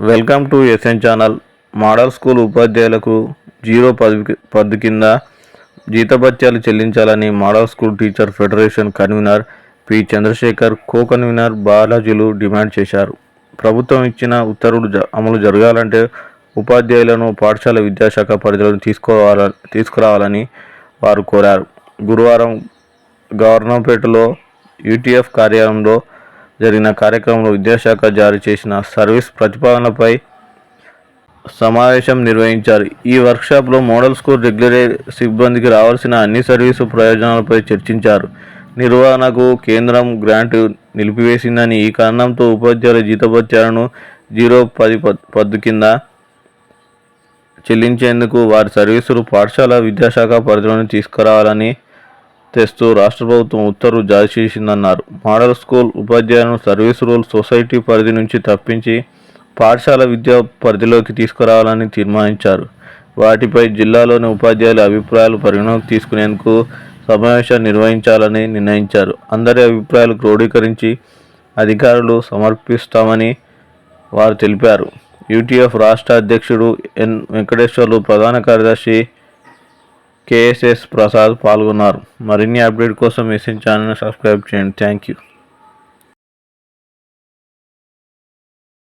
Welcome to SN channel. Model school ఉపాధ్యాయులకు zero పది పద్దు కింద జీతభత్యాలు చెల్లించాలని model school teacher federation convener P. Chandrasekhar co convener బాలాజీలు demand చేశారు. ప్రభుత్వం ఇచ్చిన ఉత్తర్వులు జ- అమలు జరగాలంటే ఉపాధ్యాయులను పాఠశాల విద్యాశాఖ పరిధిలో తీసుకోవాల తీసుకురావాలని వారు కోరారు. గురువారం గవర్నర్పేటలో యూటీఎఫ్ కార్యాలయంలో జరిగిన కార్యక్రమంలో విద్యాశాఖ జారీ చేసిన సర్వీస్ ప్రతిపాదనపై సమావేశం నిర్వహించారు. ఈ వర్క్షాప్లో మోడల్ స్కూల్ రెగ్యులర్ సిబ్బందికి రావాల్సిన అన్ని సర్వీసు ప్రయోజనాలపై చర్చించారు. నిర్వహణకు కేంద్రం గ్రాంట్ నిలిపివేసిందని ఈ కారణంతో ఉపాధ్యాయుల జీతభత్యాలను జీరో పది పద్- పద్దు కింద చెల్లించేందుకు వారి సర్వీసులు పాఠశాల విద్యాశాఖ పరిధిలోని తీసుకురావాలని తెస్తూ రాష్ట్ర ప్రభుత్వం ఉత్తర్వు జారీ చేసిందన్నారు. మోడల్ స్కూల్ ఉపాధ్యాయులను సర్వీస్ రూల్ సొసైటీ పరిధి నుంచి తప్పించి పాఠశాల విద్యా పరిధిలోకి తీసుకురావాలని తీర్మానించారు. వాటిపై జిల్లాలోని ఉపాధ్యాయుల అభిప్రాయాలు పరిగణలోకి తీసుకునేందుకు సమావేశం నిర్వహించాలని నిర్ణయించారు. అందరి అభిప్రాయాలు క్రోడీకరించి అధికారులు సమర్పిస్తామని వారు తెలిపారు. యూటీఎఫ్ రాష్ట్ర అధ్యక్షుడు ఎన్ వెంకటేశ్వర్లు ప్రధాన కార్యదర్శి కేఎస్ఎస్ ప్రసాద్ పాల్గొన్నారు. మరిన్ని అప్డేట్ కోసం ఎస్ఎన్ ఛానల్ని సబ్స్క్రైబ్ చేయండి. Thank you